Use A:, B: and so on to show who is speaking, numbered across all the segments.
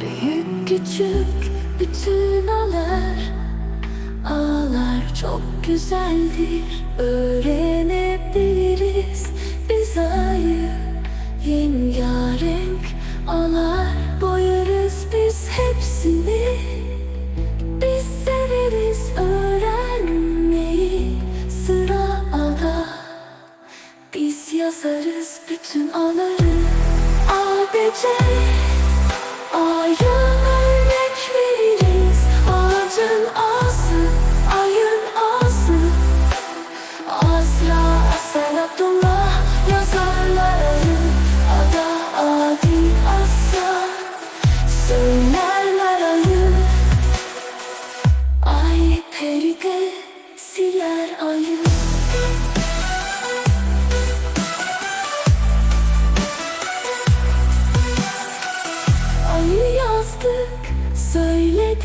A: Büyük küçük bütün ağlar Ağlar çok güzeldir. Öğrenebiliriz biz ayı ABC A'ya örnek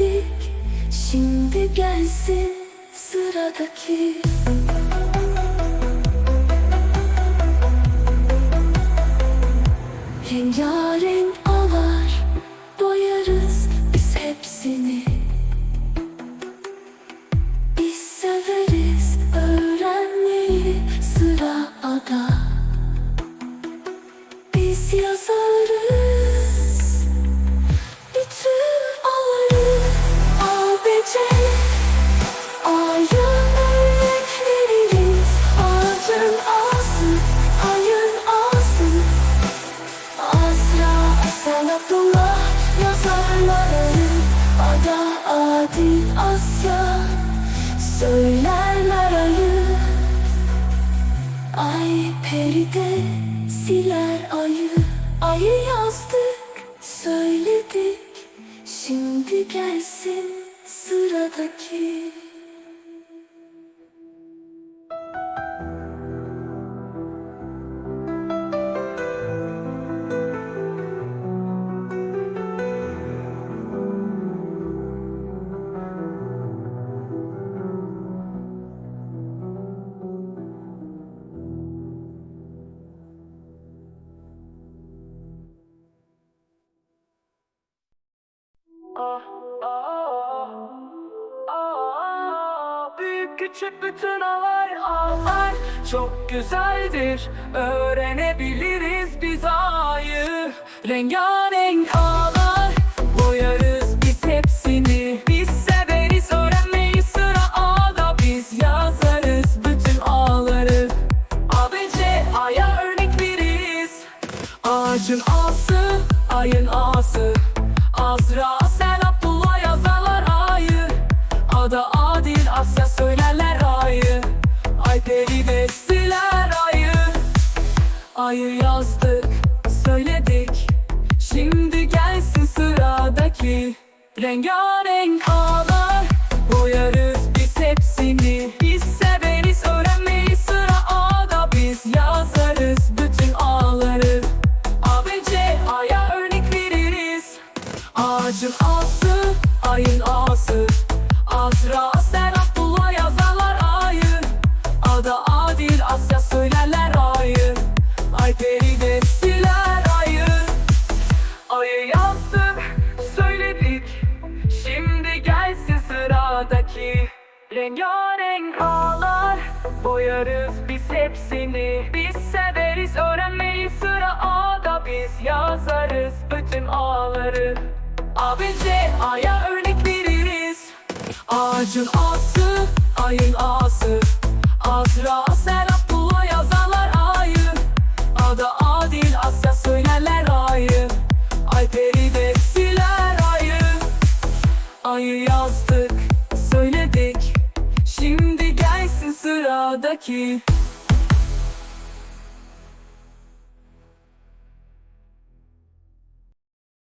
A: söyledik Şimdi gelsin sıradaki yazarları Ada, Adil, Asya Söylerler ayı Ay peride siler ayı. Ayı yazdık, söyledik. Şimdi gelsin sıradaki
B: küçük bütün alay ağlar Çok güzeldir. Öğrenebiliriz biz ayı. Rengarenk ağlar Boyarız biz hepsini. Biz severiz öğrenmeyi sıra ağda. Biz yazarız bütün ağları. ABC aya örnek veririz. Ağacın ağası, ayın ağası Azra, sen Abdullah yazarlar ayı. Ada Adil, Asya söylerler Ayı yazdık, söyledik. Şimdi gelsin sıradaki Rengarenk ağlar. Boyarız biz hepsini Biz severiz öğrenmeyi sıra ağda Biz yazarız bütün ağları. ABC aya örnek veririz. Ağacın ağası, ayın ağası Azra, sen Abdullah yazarlar ayı. Ada Adil, Asya söylerler Rengarenk ağlar Boyarız biz hepsini. Biz severiz öğrenmeyi sıra ağda Biz yazarız bütün ağları. ABC aya örnek veririz. Ağacın ağası, ayın ağası Azra, sen sıradaki